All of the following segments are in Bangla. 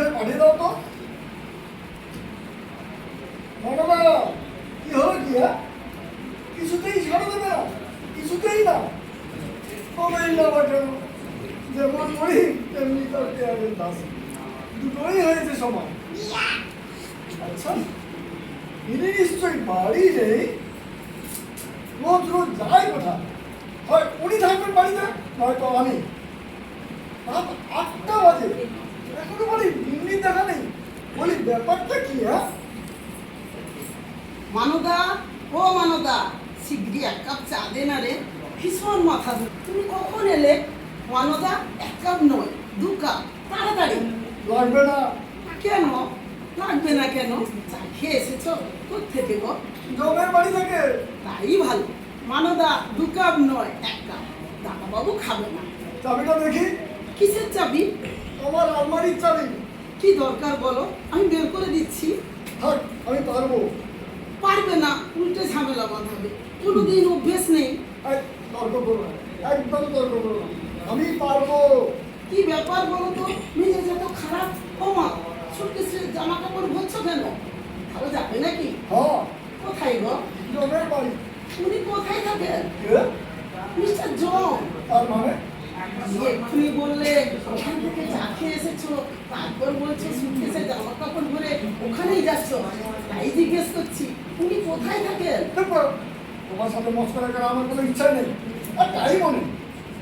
এখানে পাঠিয়ে দাও তো। কি হলো কি হ্যাঁ? কিছুতেই ছাড়া দেবে না। কিছুতেই না। আচ্ছা বাড়ি নেই। রোজ রোজ যায় হয় উনি থাকবেন বাড়িতে, নয়তো আমি। রাত আটটা বাজে। এখনও বলি ইমনি দেখা নেই। বলি ব্যাপারটা কি হ্যাঁ? মানদা ও মানদা শিগগিরি এক কাপ চা দে না রে। ভীষণ মাথা ধরে তুমি কখন এলে? মানদা এক কাপ নয় দু কাপ। তাড়াতাড়ি। লাগবে না। কেন? লাগবে না কেন? চা খেয়ে এসেছ? থেকে গো? জমের বাড়ি থেকে। তাই ভালো। মানদা দু কাপ নয় এক কাপ। দাদাবাবু খাবে না। চাবিটা দেখি। কিসের চাবি? আমার আলমারির চাবি। কি দরকার বলো? আমি বের করে দিচ্ছি। থাক আমি পারব। পারবে না উল্টে ঝামেলা বাঁধাবে। কোনোদিন অভ্যেস নেই এই, তর্ক করো না একদম তর্ক করো না আমি পারব কি ব্যাপার বলো তো মেজাজ এত খারাপ ও মা সুটকেসে জামা কাপড় ভরছো কেন ভালো যাবে নাকি হ্যাঁ কোথায় গো জমের বাড়ি উনি কোথায় থাকেন কে? মিস্টার জম তার মানে এক্ষুনি বললে ওখান থেকে চা খেয়ে এসেছ তারপর বলছো সুটকেসে জামা কাপড় ভরে ওখানেই যাচ্ছো। তাই জিজ্ঞেস করছি উনি কোথায় থাকেন? দেখো তোমার সাথে মস্করা করার আমার কোনো ইচ্ছা নেই। আর তাই মনে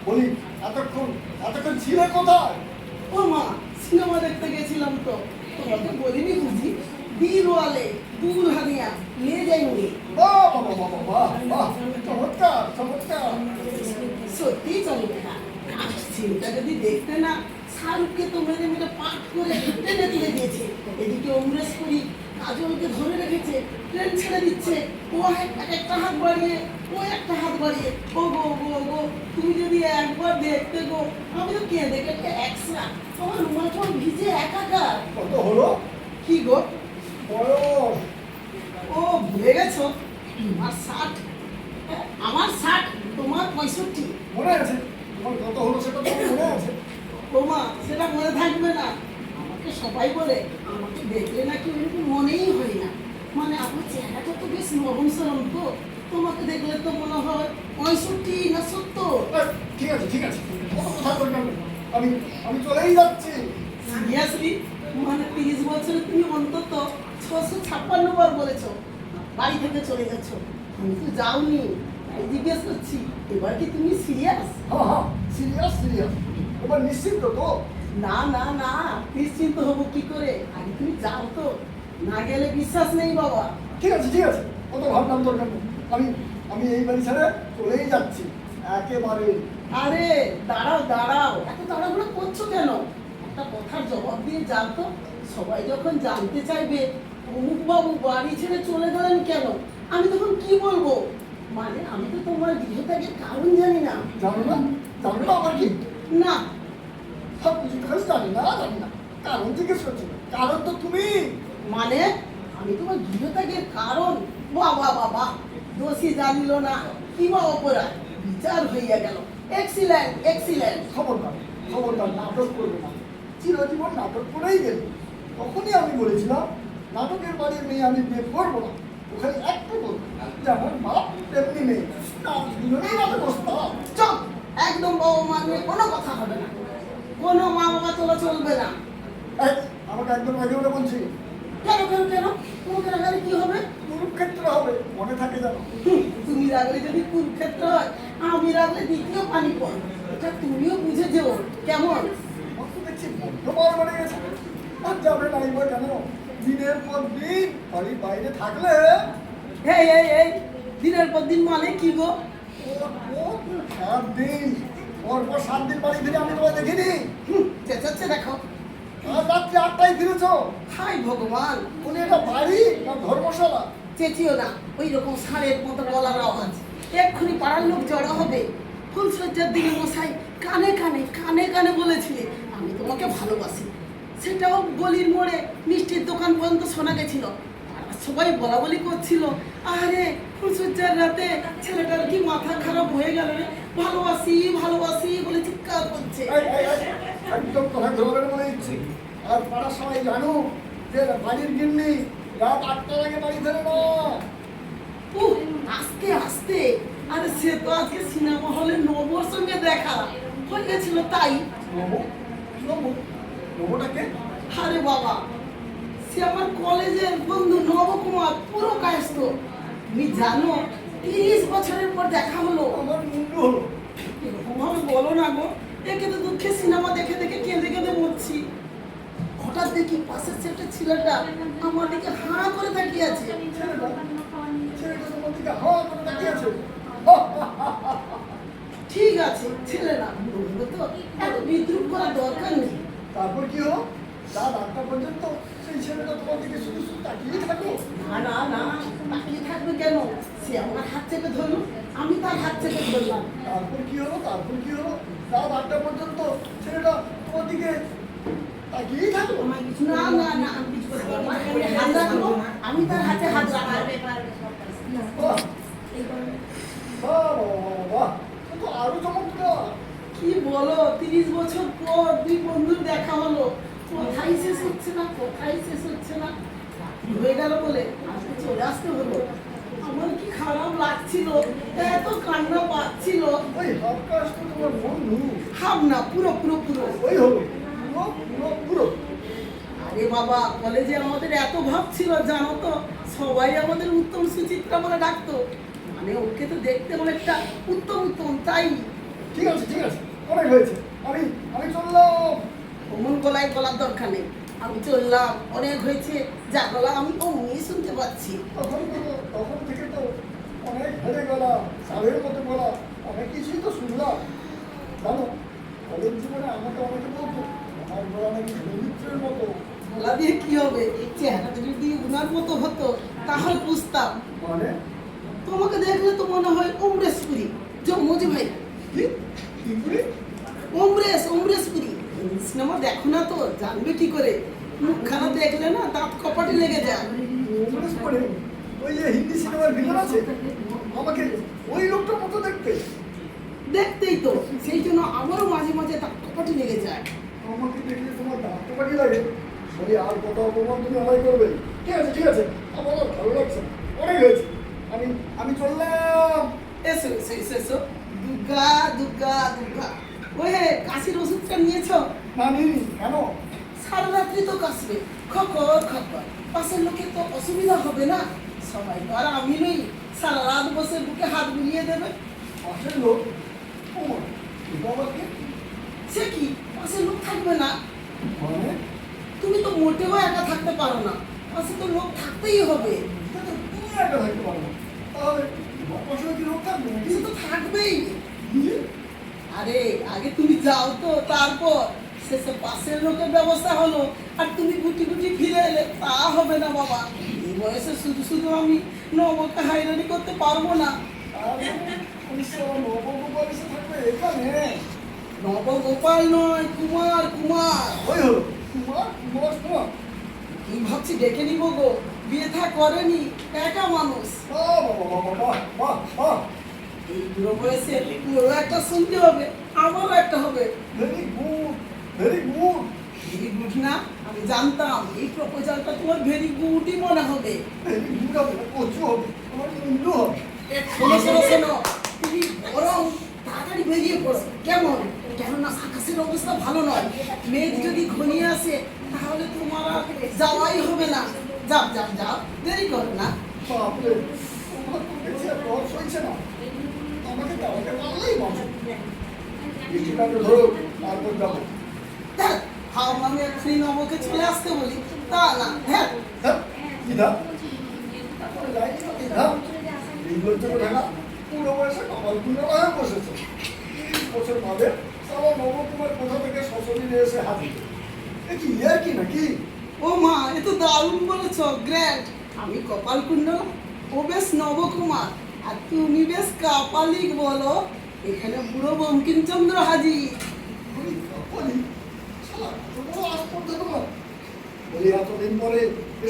বলি এতক্ষণ এতক্ষণ ছিলে কোথায়? ও মা সিনেমা দেখতে গেছিলাম তো। তোমাকে বলিনি বুঝি? বীরওয়ালে দূর হানিয়া নিয়ে যাই উনি বাহ বাবা বাবা বাহ বাহ চমৎকার চমৎকার। সত্যি চমৎকার। সিনটা যদি দেখতে না শাহরুখকে তো মেরে মেরে পাট করে টেনে তুলে দিয়েছে এদিকে অমরেশ করি কাজলকে ধরে রেখেছে ট্রেন ছেড়ে দিচ্ছে। ও এক এক একটা হাত বাড়িয়ে ও একটা হাত বাড়িয়ে ও গো গো গো তুমি যদি একবার দেখতে গো আমি তো কেঁদে কেটে একসা আমার মাথা ভিজে একাকার। কত হলো? কি গো? বয়স। ও ভুলে গেছো? আমার ষাট। হ্যাঁ, আমার ষাট তোমার পঁয়ষট্টি। মনে আছে তোমার কত হলো সেটা তোমার মনে আছে তোমা সেটা মনে থাকবে না। আমাকে সবাই বলে আমাকে দেখলে নাকি ওরকম মনেই হয় না। মানে আমার চেহারাটা তো বেশ নরম সরম তো। তোমাকে দেখলে তো মনে হয় পঁয়ষট্টি না সত্তর। ঠিক আছে ঠিক আছে। আমি আমি চলেই যাচ্ছি। সিরিয়াসলি মানে তিরিশ বছরে তুমি অন্তত ছশো ছাপ্পান্ন বার বলেছ বাড়ি থেকে চলে যাচ্ছ। তুমি তো যাওনি। তাই জিজ্ঞেস করছি এবার কি তুমি সিরিয়াস হ্যাঁ হ্যাঁ সিরিয়াস সিরিয়াস এবার নিশ্চিন্ত তো। না না না নিশ্চিন্ত হব কি করে? আগে তুমি যাও তো। না গেলে বিশ্বাস নেই বাবা। ঠিক আছে ঠিক আছে। কত ভাবনার দরকার নেই। আমি আমি এই বাড়ি ছেড়ে চলেই যাচ্ছি। একেবারে। আরে দাঁড়াও দাঁড়াও। এত তাড়াহুড়ো করছ কেন? একটা কথার জবাব দিয়ে যাও তো। সবাই যখন জানতে চাইবে অমুক বাবু বাড়ি ছেড়ে চলে গেলেন কেন? আমি তখন কি বলব? মানে আমি তো তোমার গৃহত্যাগের কারণ জানি না। জানো না? জানো না আমার কি? না সব কিছু খালি জানি না জানি না। কারণ জিজ্ঞেস করছি কারণ তো তুমি। মানে আমি তোমার গৃহত্যাগের কারণ। বাবা বাবা দোষী জানিল না। কি বা অপরাধ? বিচার হইয়া গেল। এক্সিলেন্ট এক্সিলেন্ট খবরদার খবরদার নাটক করবে না। চিরজীবন নাটক করেই গেল। তখনই আমি বলেছিলাম নাটকের বাড়ির মেয়ে আমি বিয়ে করব না। ওখানে একটা করব যেমন বাপ তেমনি মেয়ে। না দুজনেই নাটক চুপ! একদম বাবা মা কোনো কথা হবে না। কোনো মা বাবা তোলা চলবে না। আমাকে একদম বলে বলছি। কেন কেন কেন? তোমাকে রাগালে কি হবে? কুরুক্ষেত্র হবে মনে থাকে জানো তুমি রাগলে যদি কুরুক্ষেত্র হয় আমি রাগলে দ্বিতীয় পানি পড় এটা তুমিও বুঝে যেও কেমন? দেখছি বড় গেছে। আর যাবে নাই বা কেন? দিনের পর দিন বাড়ির বাইরে থাকলে এই এই এই দিনের পর দিন মানে কি গো? সাত দিন। ওর পর সাত দিন বাড়ি ফিরে আমি তোমায় দেখিনি। চেঁচাচ্ছে দেখো। আর রাত্রি আটটায় ফিরেছো? হাই ভগবান। উনি এটা বাড়ি না ধর্মশালা? চেঁচিও না ওই রকম ষাঁড়ের মতো গলার আওয়াজ। এক্ষুনি পাড়ার লোক জড়ো হবে। ফুলসজ্জার দিনে মশাই কানে কানে কানে কানে বলেছিলে আমি তোমাকে ভালোবাসি। সেটাও গলির মোড়ে মিষ্টির দোকান পর্যন্ত শোনা গেছিল। সবাই বলা বলি করছিল আরে ফুলসজ্জার রাতে ছেলেটার কি মাথা খারাপ হয়ে গেল রে? ভালোবাসি ভালোবাসি বলে চিৎকার করছে। একদম কথা ঘুরবেন মনে হচ্ছে। আর পাড়ার সবাই জানুক যে বাড়ির গিন্নি রাত আটটার আগে বাড়ি ফেরে না। আস্তে আস্তে। আরে সে তো আজকে সিনেমা হলে নবর সঙ্গে দেখা। হয়ে গেছিল তাই। নবু? নবু? আরে বাবা সে আমার কলেজের বন্ধু নবকুমার পুরো কায়স্ত তুমি জানো তিরিশ বছরের পর দেখা হলো। আমার মুন্ডু। হলো এরকম বলো না গো একে তো দুঃখে সিনেমা দেখে দেখে কেঁদে কেঁদে মরছি। হঠাৎ দেখি পাশের সেটা ছেলেটা আমার দিকে হাঁ করে তাকিয়ে আছে। ঠিক আছে ছেলে না বুড়ো তো। এত বিদ্রুপ করার দরকার নেই। তারপর কি হলো? রাত আটটা পর্যন্ত সেই ছেলেটা তোমার দিকে শুধু শুধু তাকিয়ে থাকো না না না তাকিয়ে থাকবে কেন? সে আমার হাত চেপে ধরলো আমি তার হাত চেপে ধরলাম। তারপর কি হলো? তারপর কি হলো? রাত আটটা পর্যন্ত ছেলেটা তোমার দিকে তাকিয়েই থাকল? না না না আমি কিছু করতে পারব না। আমি হাত রাখব আমি তার হাতে হাত রাখব। বাহ। বাহ বাহ বাহ সে তো আরও চমৎকার। কি বলো? তিরিশ বছর পর দুই বন্ধুর দেখা হলো। কোথায় শেষ হচ্ছে না কোথায় শেষ হচ্ছে না? হয়ে গেল বলে আজকে চলে আসতে হলো। আমার কি খারাপ লাগছিল এত কান্না পাচ্ছিল। ওই হাফকাশ তো তোমার বন্ধু হাব না পুরো পুরো পুরো। ওই হলো পুরো পুরো পুরো। আরে বাবা কলেজে আমাদের এত ভাব ছিল জানো তো? সবাই আমাদের উত্তম সুচিত্রা বলে ডাকতো। মানে ওকে তো দেখতে অনেকটা উত্তম উত্তম তাই? ঠিক আছে ঠিক আছে অনেক হয়েছে। আমি আমি চললাম। অমন গলায় গলার দরকার নেই। আমি চললাম অনেক হয়েছে। যা গলা আমি অমনি শুনতে পাচ্ছি। তখন তখন হেরে গেলাম সাধের মতো বলা অনেক কিছুই তো শুনলাম। জানো কলেজ জীবনে আমাকে অনেকে বলতো আমার গলা নাকি সৌমিত্রের মতো। গলা দিয়ে কি হবে? চেহারাটা যদি উনার মতো হতো তাহলে বুঝতাম। মানে? তোমাকে দেখলে তো মনে হয় অমরেশপুরি ভাই। কি? কি করে অমরেশ অমরেশপুরি সিনেমা দেখো না তো জানবে কি করে? মুখখানা দেখলে না দাঁত কপাটে লেগে যায়। ওই যে হিন্দি সিনেমার ভিতর আছে আমাকে ওই লোকটার মতো দেখতে। দেখতেই তো সেই জন্য আমারও মাঝে মাঝে দাঁত কপাটে লেগে যায়। আমাকে দেখলে তোমার দাঁত বাড়ি লাগে। বলি আর কত অপমান তুমি আমায় করবে ঠিক আছে ঠিক আছে আমার আর ভালো লাগছে। অনেক হয়েছে। আমি আমি চললাম। এসো এসো এসো এসো। দুর্গা দুর্গা দুর্গা। ওই হে, কাশির ওষুধটা নিয়েছো? না নিনি কেন? সারা রাত্রি তো কাশবে। খকর খকর। পাশের লোকে তো অসুবিধা হবে না? সবাই তো আর আমি নই। সারা রাত বসে বুকে হাত বুলিয়ে দেবে। পাশের লোক ও এটা আবার কে? সে কি? পাশে লোক থাকবে না? মানে? তুমি তো মোটেও একা থাকতে পারো না। পাশে তো লোক থাকতেই হবে। তুমি একা থাকতে পারো না। তাহলে কি লোক থাকবে নাকি? তো থাকবেই? আরে আগে তুমি যাও তো তারপর। শেষে পাশের লোকের ব্যবস্থা হলো। আর তুমি গুটি গুটি ফিরে এলে তা হবে না বাবা। বয়সে শুধু শুধু আমি নবকে হাইরানি করতে পারব না। নবগোপাল নয় কুমার কুমার। ওই হলো। কুমার কুমার কুমার। কি ভাবছি ডেকে নিব গো? বিয়ে থা করেনি একা মানুষ। এই বুড়ো বয়সে ওরও একটা শুনতে হবে আমারও একটা হবে। Very good very good very good না? আমি জানতাম এই প্রপোজালটা তোমার ভেরি গুডই মনে হবে। শোনো শোনো শোনো। তুমি বরং তাড়াতাড়ি বেরিয়ে পড়ো। কেমন? কেননা আকাশের অবস্থা ভালো নয়। মেঘ যদি ঘনিয়ে আসে তাহলে তোমার আর যাওয়াই হবে না। যাও যাও যাও। দেরি করো না। ধরো তারপর যাব। হাও আমি এক্ষুনি নবকে চলে আসতে বলি? তা না হ্যাঁ। হ্যাঁ পুরো বয়সে কপাল হয়ে বসেছে। বছর বাদে সারা নবকুমার কোথা থেকে শ্বশুরি এসে হাজির? এ কি ইয়ার কি নাকি? ও মা এ তো দারুণ বলেছ গ্র্যান্ড। আমি কপাল কুণ্ডল ও বেশ নবকুমার। আর তুমি বেশ কাপালিক বলো। এখানে বুড়ো বঙ্কিমচন্দ্র হাজির বলি বলি শালা কত বড় আস্পর্ধা তোমার বলি এতদিন পরে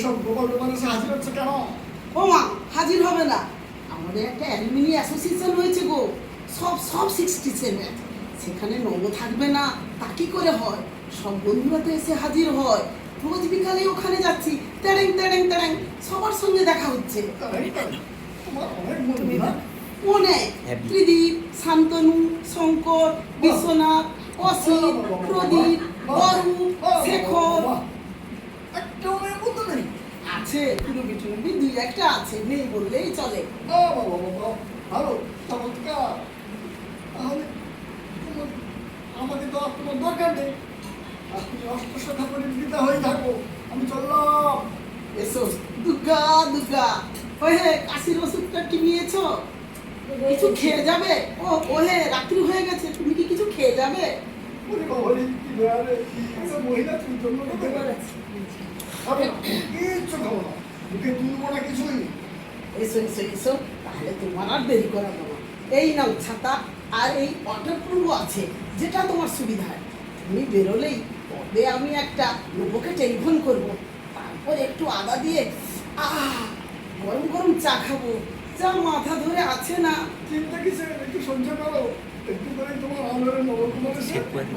এসব গোপাল এসে হাজির হচ্ছে কেন? ও মা হাজির হবে না। আমাদের একটা অ্যালুমিনি অ্যাসোসিয়েশন হয়েছে গো। সব সব সিক্সটি সেভেন সেখানে নব থাকবে না তা কি করে হয়? সব বন্ধুরা তো এসে হাজির হয়। রোজ বিকালে ওখানে যাচ্ছি। তেড়েং তেড়েং তেড়েং। সবার সঙ্গে দেখা হচ্ছে। অনেক বন্ধু না? মনে ত্রিদীপ শান্তনু শঙ্কর বিশ্বনাথ অসিত প্রদীপ অরূপ শেখর একটাও মেয়ে বন্ধু নেই আছে টুরুবি টুরুবি দুই একটা আছে নেই বললেই চলে। বাহ, বাহ, বাহ, ভালো চমৎকার। তাহলে আমাকে তো তোমার দরকার নেই। আর তুমি অষ্টশত করে দিতে হয়ে থাকো আমি চললাম। এসো দুর্গা দুর্গা। ওহে কাশির ওষুধটা কি নিয়েছো? কিছু খেয়ে যাবে? ও ওহে রাত্রি হয়ে গেছে তুমি কি কিছু খেয়ে যাবে? ওরে বাবা কি মহিলা তুমি পারে। খাব কিচ্ছু খাব না। মুখে তুলবো না কিছুই। এসো এসো এসো। তাহলে তোমার আর দেরি করাবো না। এই নাও ছাতা আর এই ওয়াটারপ্রুফ আছে যেটা তোমার সুবিধা হয়। তুমি বেরোলেই তবে আমি একটা লোককে টেলিফোন করব। তারপর একটু আদা দিয়ে আহ গরম গরম চা খাব। যা মাথা ধরে আছে না। চিন্তা কিসের? একটু সহ্য করো। একটু করে তোমার আলোরে নবকুমার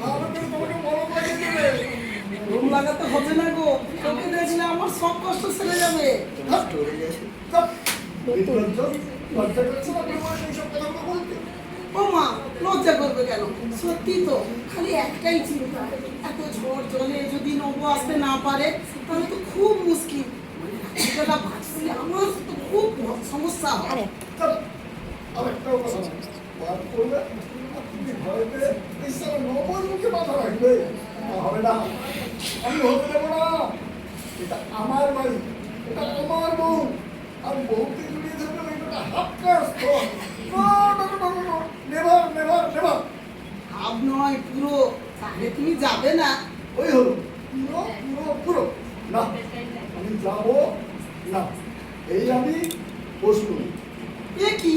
ভালো করে তোমাকে মরম লাগিয়ে দেবে। ঘুম লাগাতে হবে না গো। তোকে দেখলে আমার সব কষ্ট ছেড়ে যাবে? ও মা লজ্জা করবে কেন? সত্যি তো খালি একটাই চিন্তা। এত ঝড় জলে যদি নবু আসতে না পারে তাহলে তো খুব মুশকিল। মানে আমার তো খুব সমস্যা হয়। ভয় পেয়ে নবর মুখে মাথা রাখবে। হবে না। আমি হতে দেবো না। এটা আমার বাড়ি এটা তোমার বউ। আর বউকে জড়িয়ে ধরবে এটা half caste never never never. ভাব নয় পুরো। তাহলে তুমি যাবে না। ওই হলো পুরো পুরো পুরো। না আমি যাব না। এই আমি বসবো এ কি?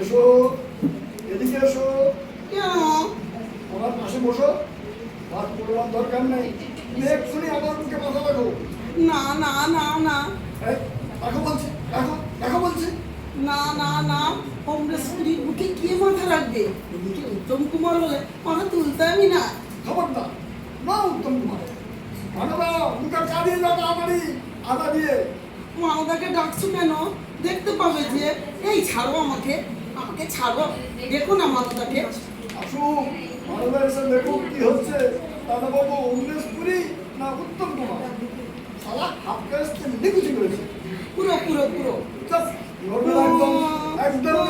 এসো এদিকে এসো। কেন? আমার পাশে বসো। করবার দরকার নেই। এক্ষুনি আমার মুখে মাথা রাখো না না না না। রাখো বলছি রাখো রাখো বলছি। না না না কংগ্রেসপুরীর বুকে কে মাথা রাখবে? এদিকে উত্তম কুমার হলে মাথা তুলতে আমি না। খবরদার না উত্তম কুমার। ভাগবা মুখে চালিয়ে যাও তাড়াতাড়ি আদা দিয়ে। মাওদাকে ডাকছো কেন? দেখতে পাবে যে এই ছাড়ো আমাকে আমাকে ছাড়ো। দেখো না মাওদাকে আসুন। বাংলাদেশের লেখক কি হচ্ছে? দাদাবাবু অমরেশ পুরি না উত্তম কুমার? সারা হাফকাস্তে নিকুচি করেছে। পুরো পুরো পুরো। একদম একদম